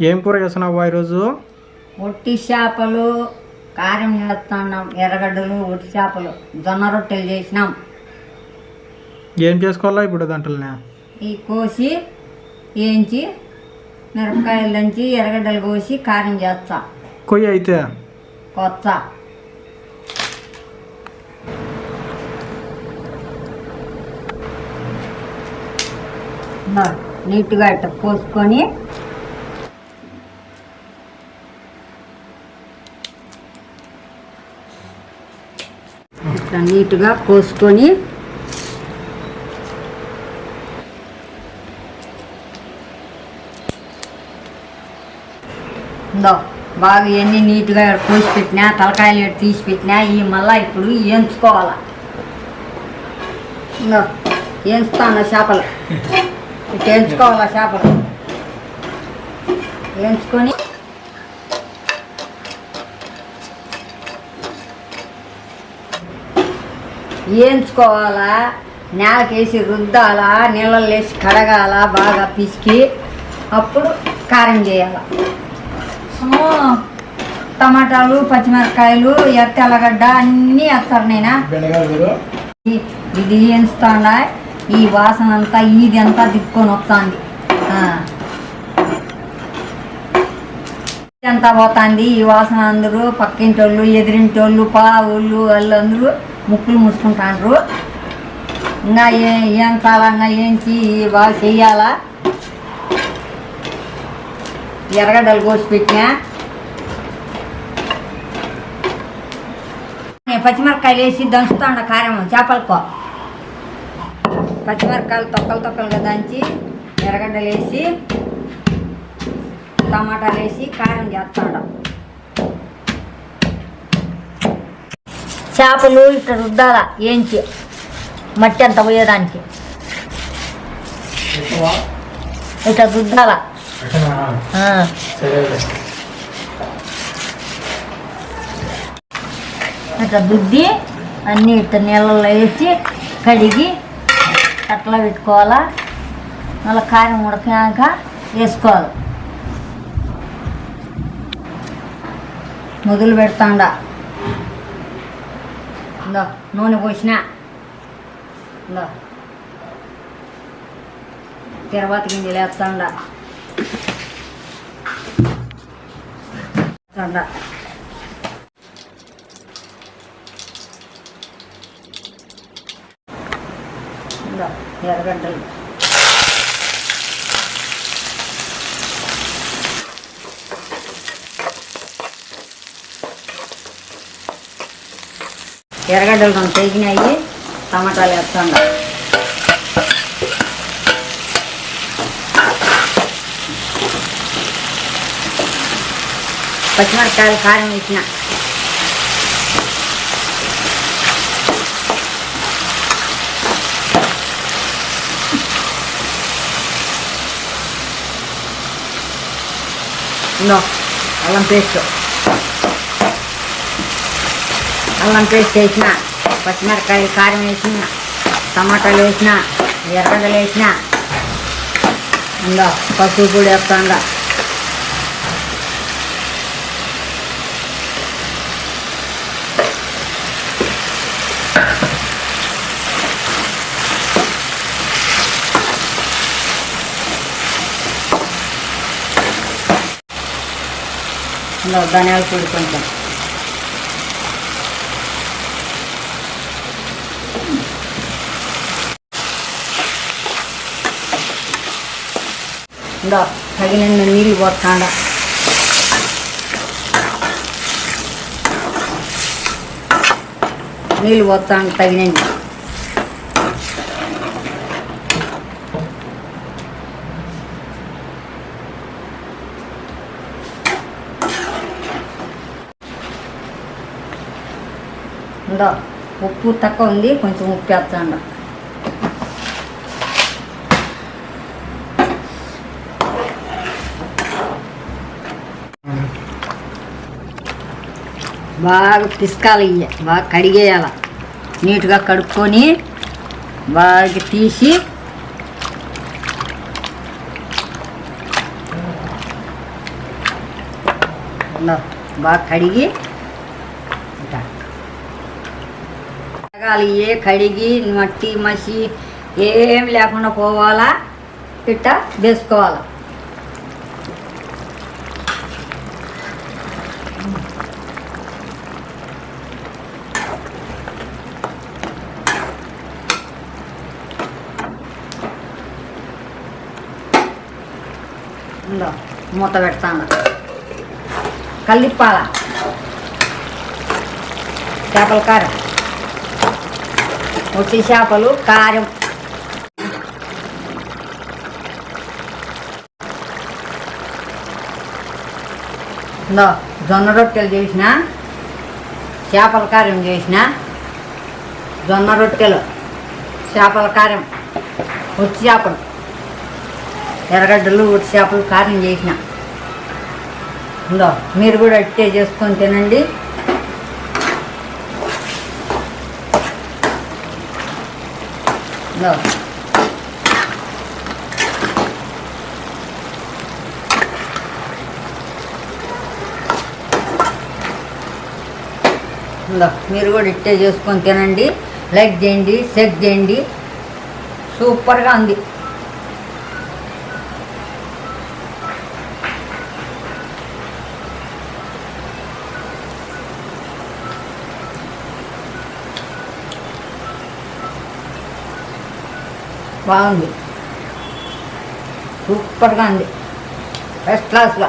ఏం కూర చేస్తున్నావు ఈరోజు? ఒట్టి చేపలు కారం చేస్తున్నాం ఎర్రగడ్డలు ఒట్టి చేపలు. జొన్న రొట్టెలు చేసినాం. ఏం చేసుకోవాలా ఇప్పుడు దాంట్లోనే? ఈ కోసి వేయించి మిరపకాయలు దంచి ఎర్రగడ్డలు కోసి కారం చేస్తా. కొయ్యి అయితే? కొత్త. నీట్గా ఇట్ట కోసుకొని ఇట్లా నీట్గా కోసుకొని ఉందో బాగా ఇవన్నీ నీట్గా కోసి పెట్టినా తలకాయలు తీసి పెట్టినా ఈ మళ్ళా ఇప్పుడు వేయించుకోవాలా ఇందో ఎంచుతాను చేపలు? ఇట్లా ఎంచుకోవాలా చేపలు? వేయించుకొని వేయించుకోవాలా నేలకేసి రుద్దాలా? నీళ్ళలో వేసి కడగాల? బాగా పిసికి అప్పుడు కారం చేయాల. టమాటాలు పచ్చిమిరపకాయలు ఎత్త ఎల్లగడ్డ అన్నీ వేస్తారు నేనా? ఇది వేస్తాడా ఈ వాసన అంతా ఇది అంతా దిక్కుని వస్తుంది. అంతా పోతుంది. ఈ వాసన అందరూ పక్కింటి వాళ్ళు ఎదిరింటి వాళ్ళు పావుళ్ళు వాళ్ళు అందరూ ముక్కులు ముసుకుంటాండ్రు. ఇంకా ఏ ఏం కాలంగా ఏంచి బాగా చెయ్యాలా? ఎర్రగడ్డలు కోసి పెట్టినా. నేను పచ్చిమిరపకాయలు వేసి దంచుతాండ కారం చేపలకో పచ్చిమిరపకాయలు తొక్కలు తొక్కలుగా దంచి ఎర్రగడ్డలు వేసి టమాటాలు వేసి కారం చేస్తాడు చేపలు ఇట్లా రుద్దాల ఏంచి? మట్టి అంత పోయేదానికి. ఇట్లా రుద్దాల. ఆ. అట్లా దుద్ది అన్నీ ఇట్లా నీళ్ళలో వేసి కడిగి అట్లా పెట్టుకోవాలా. మళ్ళీ కారం ఉడికినాక వేసుకోవాలి. మొదలు పెడతాండ. ఇందో నూనె పోసిన ఇందో తిరువాత గింజలు వేస్తాండ ఇందో ఎర్రగడ్డలు ఎర్రగడ్డలు కొంచెం తెగినాయి టమాటాలు వేస్తాండ పచ్చిమిరపకాయలు కారం వేసిన. ఇందో అల్లం పేస్ట్. అల్లం పేస్ట్ వేసిన పచ్చిమిరపకాయలు కారం వేసిన టమాటాలు వేసిన ఎర్రగడ్డలు వేసిన ఇందో పసుపు పొడి వేస్తాండా. ఇందో ధనియాల పొడి కొంచెం. ఇందో తగినన్న నీళ్ళు పోతాండ నీళ్ళు పోతాను తగినండి ఉందా ఉప్పు తక్కువ ఉంది కొంచెం ఉప్పు వేస్తాండ. బాగా పిసకాలి బాగా కడిగేయాల నీట్గా కడుక్కొని బాగా తీసి బాగా కడిగి ఇట్టా. ఏ కడిగి మట్టి మసి ఏం లేకుండా పోవాలా ఇట్ట వేసుకోవాలా ఇందో మూత పెడతాను. కలిపాల. చేపల కారం. ఒట్టి చేపలు కారం. ఇందో జొన్న రొట్టెలు చేసిన చేపల కారం చేసిన జొన్న రొట్టెలు చేపల కారం ఒట్టి చేపలు ఎర్రగడ్డలు ఉట్టి చేపలు కారం చేసిన. ఇందా మీరు కూడా అట్టే చేసుకొని తినండి. ఇందా ఇందా మీరు కూడా ఇట్టే చేసుకొని తినండి. లైక్ చేయండి షేర్ చేయండి. సూపర్గా ఉంది. బాగుంది. సూపర్గా ఉంది. ఫస్ట్ క్లాస్గా